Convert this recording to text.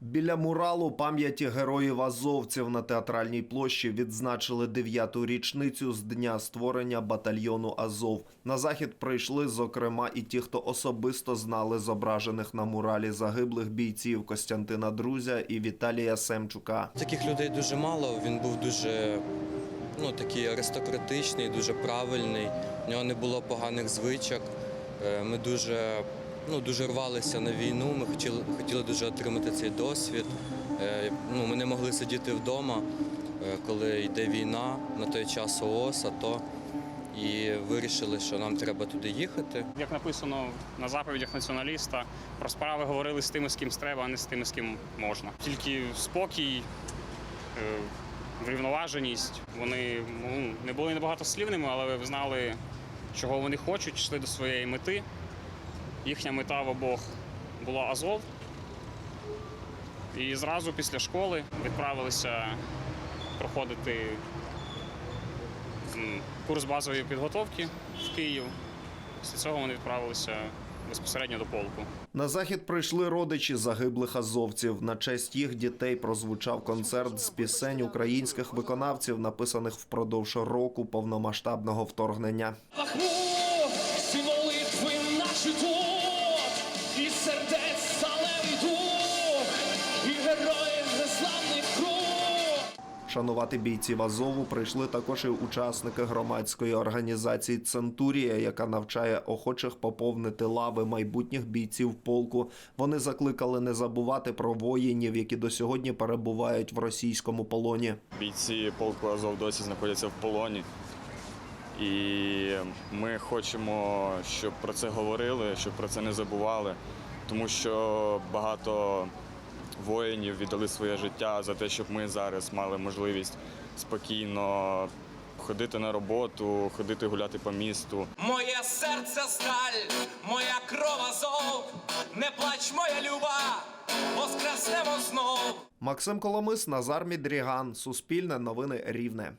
Біля муралу пам'яті героїв азовців на театральній площі відзначили дев'яту річницю з дня створення батальйону Азов. На захід прийшли, зокрема, і ті, хто особисто знали зображених на муралі загиблих бійців Костянтина Друзя і Віталія Семчука. Таких людей дуже мало. Він був дуже ну, такий аристократичний, дуже правильний. У нього не було поганих звичок. Е, Ми дуже, ну, дуже рвалися на війну. Ми хотіли, хотіли дуже отримати цей досвід. Е, Ну, ми не могли сидіти вдома, е, коли йде війна на той час ООС, АТО. І вирішили, що нам треба туди їхати. Як написано на заповідях націоналіста, про справи говорили з тими, з ким треба, а не з тими, з ким можна. Тільки спокій, е, врівноваженість. Вони ну, не були небагатослівними, але знали, чого вони хочуть, йшли до своєї мети. Їхня мета в обох була Азов. І зразу після школи відправилися проходити курс базової підготовки в Київ. Після цього вони відправилися безпосередньо до полку. На захід прийшли родичі загиблих азовців. На честь їх дітей прозвучав концерт з пісень українських виконавців, написаних впродовж року повномасштабного вторгнення. Шанувати бійців Азову прийшли також і учасники громадської організації Центурія, яка навчає охочих поповнити лави майбутніх бійців полку. Вони закликали не забувати про воїнів, які до сьогодні перебувають в російському полоні. Бійці полку Азов досі знаходяться в полоні. І ми хочемо, щоб про це говорили, щоб про це не забували, тому що багато воїнів віддали своє життя за те, щоб ми зараз мали можливість спокійно ходити на роботу, ходити гуляти по місту. Моє серце сталь, моя кров азов, не плач, моя люба, воскреснемо знов. Максим Коломис, Назар Мідріган, Суспільне новини Рівне.